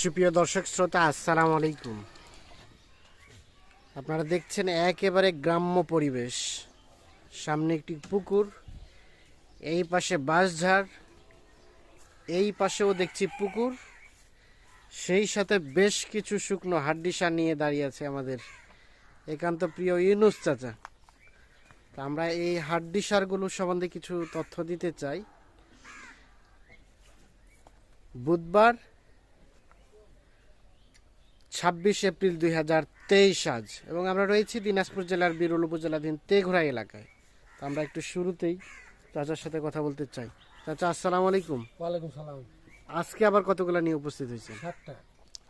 সুপ্রিয় দর্শক শ্রোতা, আসসালামু আলাইকুম। আপনারা দেখছেন একেবারে গ্রাম্য পরিবেশ। সামনে একটি পুকুর, এই পাশে বাঁশঝাড়, এই পাশেও দেখছি পুকুর। সেই সাথে বেশ কিছু শুকনো হাড্ডিসা নিয়ে দাঁড়িয়ে আছে আমাদের একান্ত প্রিয় ইউনুস চাচা। তা আমরা এই হাড্ডিসারগুলো সম্বন্ধে কিছু তথ্য দিতে চাই। বুধবার ছাব্বিশ এপ্রিল দুই হাজার তেইশ আজ। এবং আমরা রয়েছি দিনাজপুর জেলার বিরল উপজেলাধীন তেঘরা এলাকায়। তো আমরা একটু শুরুতেই চাচার সাথে কথা বলতে চাই। চাচা আসসালামু আলাইকুম। ওয়ালাইকুম সালাম। আজকে আবার কতগুলো নিয়ে উপস্থিত হয়েছে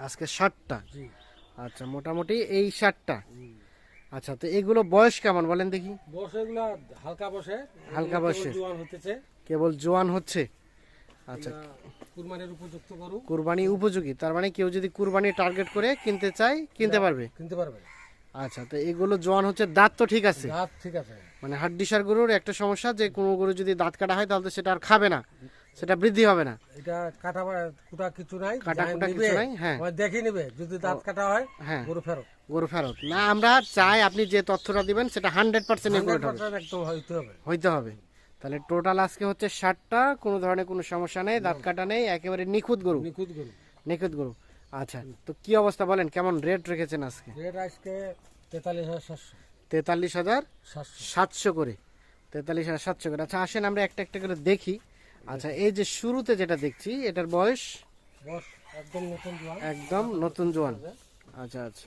আজকে ষাটটা আচ্ছা মোটামুটি এই ষাটটা আচ্ছা তো এগুলো বয়স কেমন বলেন দেখি। বসে এগুলা হালকা বসে হালকা বসে। জোয়ান হতেছে। কেবল জোয়ান হচ্ছে? আচ্ছা। কুরবানির উপযুক্ত গরু। কুরবানি উপযোগী তার মানে কেউ যদি কুরবানি টার্গেট করে কিনতে চায় কিনতে পারবে? কিনতে পারবে আচ্ছা তো এগুলো জোয়ান হচ্ছে দাঁত তো ঠিক আছে? দাঁত ঠিক আছে। মানে হাড্ডিসার গরুর একটা সমস্যা যে কোনো গরু যদি দাঁত কাটা হয় তাহলে সেটা আর খাবে না সেটা বৃদ্ধি হবে না। এটা কাটা কুটা কিছু নাই কাটা কুটা কিছু নাই, হ্যাঁ। দেখে নিবে যদি দাঁত কাটা হয় হ্যাঁ। গরু ফেরত। গরু ফেরত। না আমরা চাই আপনি যে তথ্যটা দিবেন সেটা হান্ড্রেড পার্সেন্ট হইতে হবে। হইতে হবে। তাহলে টোটাল আজকে হচ্ছে ষাটটা কোনো ধরনের কোনো সমস্যা নেই দাঁত কাটা নেই একেবারে নিখুঁত গরু। নিখুঁত গরু। নিখুঁত গরু। আচ্ছা তো কি অবস্থা বলেন কেমন রেট রেখেছেন আজকে? রেট আজকে তেতাল্লিশ হাজার সাতশো। তেতাল্লিশ হাজার সাতশো। করে। তেতাল্লিশ হাজার সাতশো করে। আচ্ছা আসেন আমরা একটা একটা করে দেখি। আচ্ছা এই যে শুরুতে যেটা দেখছি এটার বয়স? একদম নতুন জোয়ান। একদম নতুন জোয়ান। আচ্ছা আচ্ছা।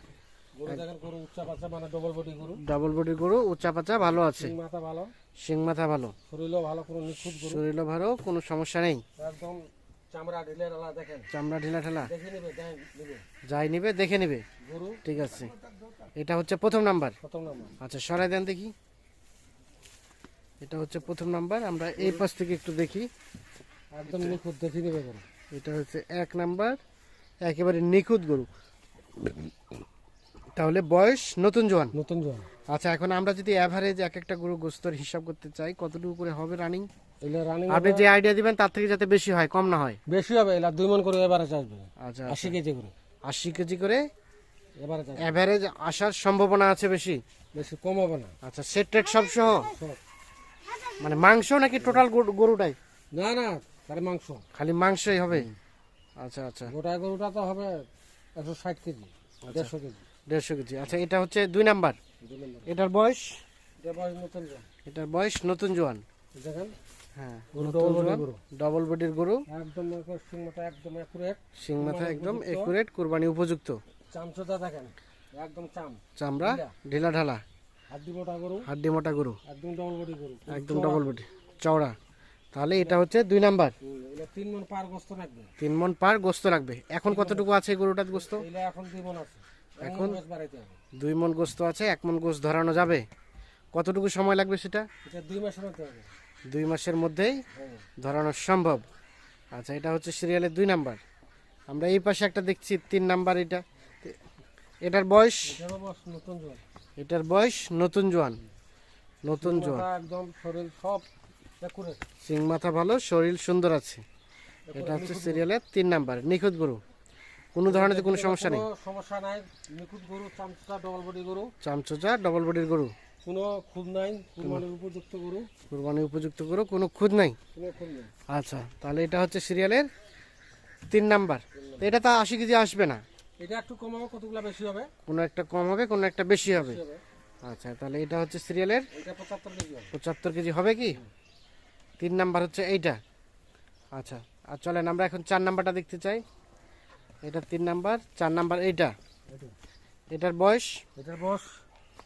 গরু গরু মানে ডবল বডি গরু। ডাবল উচ্চা পাচা ভালো আছে। মাথা ভালো। শিং মাথা ভালো? শরীরও ভালো কোনো নিখুঁত গরু? শরীরও ভালো কোনো সমস্যা নেই? একদম চামড়া ঢিলে ডালা দেখেন। চামড়া ঢিলা ঠেলা দেখে নিবে দেখ নিবে। যাই নিবে দেখে নিবে। গরু? ঠিক আছে। এটা হচ্ছে প্রথম নাম্বার। প্রথম নাম্বার। আচ্ছা সরাই দেন দেখি। এটা হচ্ছে প্রথম নাম্বার আমরা এই পাশ থেকে একটু দেখি। একদম নিখুঁত দেখে নিবে গরু। এটা হচ্ছে এক নাম্বার একেবারে নিখুঁত গরু। তাহলে বয়স নতুন জোয়ান। নতুন জোয়ান। আচ্ছা এখন আমরা যদি অ্যাভারেজ এক একটা গরু গোস্তর হিসাব করতে চাই কতটুকু করে হবে রানিং এগুলো রানিং আপনি যে আইডিয়া দিবেন তার থেকে যাতে বেশি হয় কম না হয়? বেশি হবে এলা দুই মন করে এবারে চাষবে আচ্ছা আশি কেজি করে। আশি কেজি করে এবারে চাষ অ্যাভারেজ আসার সম্ভাবনা আছে বেশি? বেশি কম হবে না। আচ্ছা সেট টেট সব সহ? সব। মানে মাংস নাকি টোটাল গরুটাই? না না তার মাংস। খালি মাংসই হবে? আচ্ছা আচ্ছা। গোটা গরুটা তো হবে একশো ষাট কেজি দেড়শো কেজি। দেড়শো কেজি। আচ্ছা এটা হচ্ছে দুই নাম্বার। এটার বয়স? এটার বয়স নতুন জোয়ান। দেখেন? হ্যাঁ। ডবল বডির গরু। একদম মাথা একদম একুরেট শিং মাথা কুরবানি একদম উপযুক্ত। একুরেট কুরবানি উপযুক্ত। চামচোটা দেখেন। একদম চাম। চামড়া? ঢিলা। ঢিলা ঢালা। হাড্ডি মোটা গরু। হাড্ডি মোটা গরু। একদম ডবল বডি গরু। একদম ডবল বডি চওড়া। তাহলে এটা হচ্ছে দুই নাম্বার। তিন মন পার গোস্ত লাগবে তিন মন পার গোস্ত লাগবে এখন কতটুকু আছে গরুটার গোস্ত? এখন দুই মন আছে। এখন? দুই মন গোস্ত আছে এক মন গোস্ত ধরানো যাবে। কতটুকু সময় লাগবে সেটা? দুই মাসের মধ্যে দুই মাসের মধ্যেই হ্যাঁ। ধরানো সম্ভব। আচ্ছা এটা হচ্ছে সিরিয়ালের দুই নাম্বার। আমরা এই পাশে একটা দেখছি তিন নাম্বার এটা। এটার বয়স? এটার বয়স নতুন জোয়ান। নতুন জোয়ান। একদম শরীর সব সিং মাথা ভালো শরীর সুন্দর আছে। এটা হচ্ছে সিরিয়ালের তিন নাম্বার। নিখুঁত গরু। কোনো ধরনের কোনো সমস্যা নেই। সমস্যা নাই। নিখুঁত গরু চামচা ডবল বডি গরু। চামচোচা ডবল বডির গরু। কোনো খুদ নাই কুরবানির উপযুক্ত গরু। কুরবানি উপযুক্ত গরু কোনো খুদ নাই? আচ্ছা তাহলে এটা হচ্ছে সিরিয়ালের তিন নাম্বার। এটা তো আশি কেজি আসবে না। এটা একটু কম হবে কতগুলা বেশি হবে? কোনো একটা কম হবে কোনো একটা বেশি হবে। আচ্ছা তাহলে এটা হচ্ছে সিরিয়ালের পঁচাত্তর কেজি হবে। কি? তিন নাম্বার হচ্ছে এইটা। আচ্ছা আর চলেন আমরা এখন চার নাম্বারটা দেখতে চাই। এটা তিন নাম্বার চার নাম্বার এইটা। এটার বয়স? এটার বয়স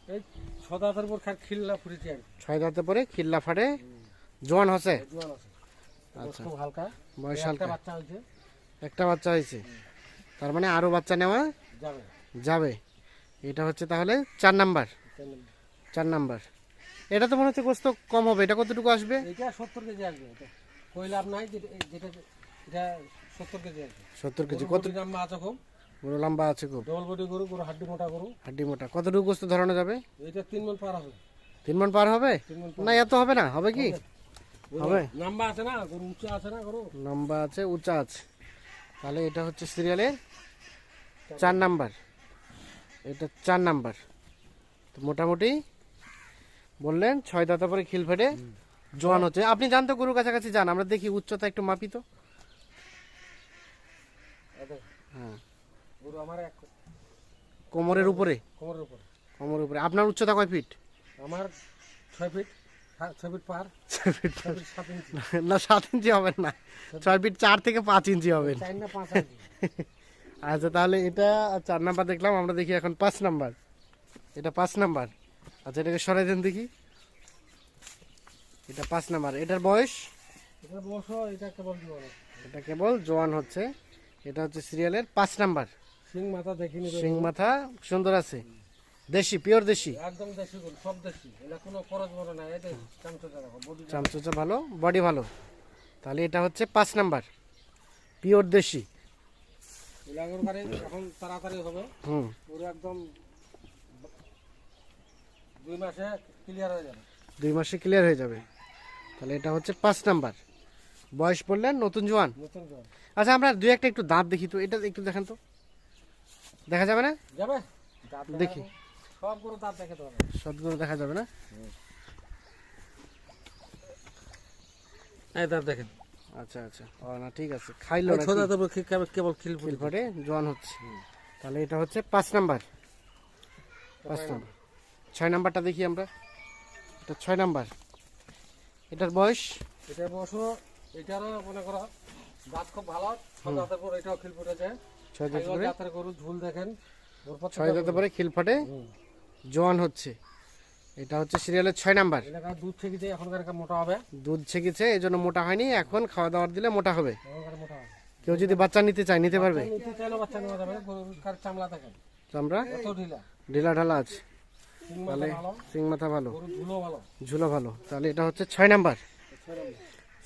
এই সদাতের উপর খাট খিল্লা ফুটেছে আর। ছয় দাঁতে পরে খিল্লা ফাটে। জোয়ান হচ্ছে? আছে বস আচ্ছা। খুব হালকা। বয়স একটা হালকা। বাচ্চা হয়েছে। একটা বাচ্চা হয়েছে। তার মানে আরও বাচ্চা নেওয়া যাবে। যাবে। এটা হচ্ছে তাহলে চার নাম্বার। চার নাম্বার। এটা তো মনে হচ্ছে গোস্ত কম হবে। এটা কতটুকু আসবে? এটা সত্তর কেজি আসবে। এটা কই লাভ নাই যেটা যেটা এটা সত্তর কেজি সত্তর কেজি। কত দাম আছে খুব? বড় লম্বা আছে খুব। ডবল বডি গরু গরু হাড্ডি মোটা গরু। হাড্ডি মোটা। কতটুকু গোস্ত ধরানো যাবে? এটা তিন মন পার হবে। তিন মন পার হবে? না এত হবে না। হবে কি? হবে। নাম্বা আছে না? গরু উঁচা আছে না গরু লম্বা আছে উঁচা আছে। তাহলে এটা হচ্ছে সিরিয়ালের চার নাম্বার। এটা চার নাম্বার। তো মোটামুটি বললেন ছয় দাঁতা পরে খিল ফেটে জোয়ান হচ্ছে। আপনি জানতো গরুর কাছাকাছি যান আমরা দেখি উচ্চতা একটু মাপি তো। হ্যাঁ। গরু আমার এক কোমরের উপরে? কোমরের উপর। কোমরের উপরে। আপনার উচ্চতা কয় ফিট? আমার ছয় ফিট ছয় ফিট পার। ছয় ফিট না সাত ইঞ্চি হবেন না। ছয় ফিট চার থেকে পাঁচ ইঞ্চি হবেন আচ্ছা তাহলে এটা চার নাম্বার দেখলাম আমরা দেখি এখন পাঁচ নাম্বার। এটা পাঁচ নাম্বার। আচ্ছা এটাকে সরাই দেন দেখি। এটা পাঁচ নাম্বার। এটার বয়স? এটা বসো এটা কেবল এটা কেবল জোয়ান হচ্ছে। এটা হচ্ছে সিরিয়ালের পাঁচ নাম্বার। সিং মাথা দেখিনি সিং মাথা সুন্দর আছে। দেশি পিওর দেশি? একদম দেশি সব দেশি। এটা কোনো খরচ বড় না এটা চামচুচা ভালো বডি ভালো। তাহলে এটা হচ্ছে পাঁচ নাম্বার। পিওর দেশি। এখন তাড়াতাড়ি হবে। হুম। পুরো একদম দুই মাসে ক্লিয়ার হয়ে যাবে। দুই মাসে ক্লিয়ার হয়ে যাবে। তাহলে এটা হচ্ছে পাঁচ নাম্বার। বয়স বললেন নতুন জোয়ান? নতুন আচ্ছা আমরা দুই একটা একটু দাঁত দেখি তো এটা একটু দেখেন তো। দেখা যাবে না? যাবে? দাঁত দেখি। দেখাবো। দাঁত দেখাতে হবে সবগুলো দেখা যাবে না? এই দাঁত দেখেন। আচ্ছা আচ্ছা। ও না ঠিক আছে। খাইলো না ছোট দাঁত কেবল খিল ফুল ফটে জোয়ান হচ্ছে। তাহলে এটা হচ্ছে পাঁচ নাম্বার। পাঁচ নাম্বার। ছয় নাম্বারটা দেখি আমরা। এটা ছয় নাম্বার। এটার বয়স? এটা বসো এটারও মনে করো দাঁত খুব ভালো। ছ দাঁতের পর এটাও খিল ফুটেছে ছয় দাঁত জাতের গরু ঝুল দেখেন। ছয় দাঁতে পরে খিল ফটে। জোয়ান হচ্ছে। এটা হচ্ছে সিরিয়ালের ছয় নাম্বার। দুধ থেকে এখনকার মোটা হবে। দুধ ছেকেছে এই জন্য মোটা হয়নি। এখন খাওয়া দাওয়ার দিলে মোটা হবে। কেউ যদি বাচ্চা নিতে চায় নিতে পারবে? চামড়া ঢিলা। ঢিলা আছে। তাহলে সিং মাথা ভালো। ঝুলো ভালো। তাহলে এটা হচ্ছে ছয় নাম্বার।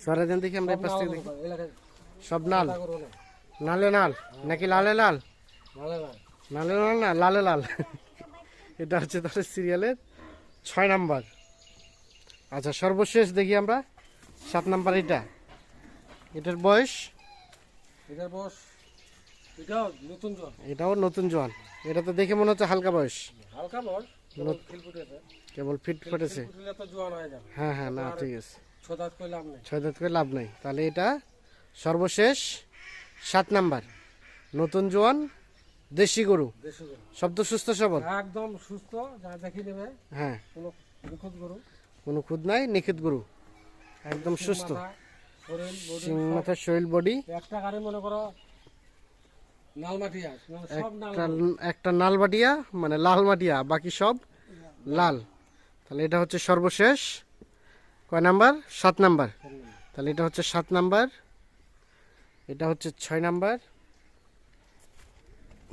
সরে দেন দেখি আমরা পাশ থেকে দেখি। সব নাল। নালে নাল? নাকি লালে লাল? নালে লাল না লালে লাল। এটা হচ্ছে তাহলে সিরিয়ালের ছয় নাম্বার। আচ্ছা সর্বশেষ দেখি আমরা। সাত নাম্বার এটা। এটার বয়স? এটার বয়স এটাও নতুন জল এটাও নতুন জোয়ান এটা তো দেখে মনে হচ্ছে হালকা বয়স। হালকা বয়স কেবল ফিট ফুটেছে। হ্যাঁ হ্যাঁ না ঠিক আছে। ছয় দাঁত করে লাভ নাই। তাহলে এটা সর্বশেষ সাত নাম্বার। নতুন জোয়ান দেশি গরু। শব্দ সুস্থ সবল? একদম সুস্থ যা দেখি নেবে। হ্যাঁ। কোনো নিখুঁত গরু। কোনো খুদ নাই নিখুঁত গরু। একদম সুস্থ। মাথার শরীর বডি। একটা গাড়ি মনে করো মানে নাল একটা লাল মাটিয়া মানে লাল মাটিয়া বাকি সব লাল। তাহলে এটা হচ্ছে সর্বশেষ কয় নাম্বার? সাত নাম্বার। তাহলে এটা হচ্ছে সাত নাম্বার। এটা হচ্ছে ছয় নাম্বার।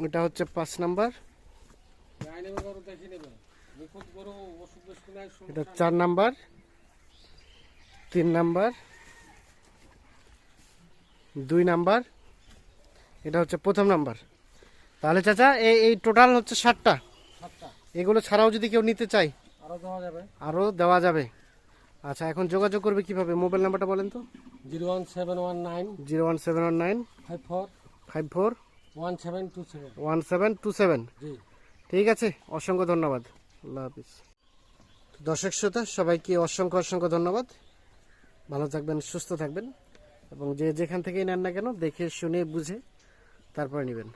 এটা হচ্ছে পাঁচ নাম্বার। এটা চার নাম্বার। তিন নাম্বার। দুই নাম্বার। এটা হচ্ছে প্রথম নাম্বার। তাহলে চাচা এই এই টোটাল হচ্ছে ষাটটা সাতটা। এগুলো ছাড়াও যদি কেউ নিতে চায় আরও দেওয়া যাবে। আরও দেওয়া যাবে। আচ্ছা এখন যোগাযোগ করবে কীভাবে? মোবাইল নাম্বারটা বলেন তো। Zero one seven one nine zero one seven one nine five four five four one seven two seven one seven two seven. জি। ঠিক আছে অসংখ্য ধন্যবাদ। আল্লাহ হাফিজ। দর্শক শ্রোতা সবাইকে অসংখ্য অসংখ্য ধন্যবাদ। ভালো থাকবেন সুস্থ থাকবেন এবং যে যেখান থেকেই নেন না কেন দেখে শুনে বুঝে তারপরে নেবেন।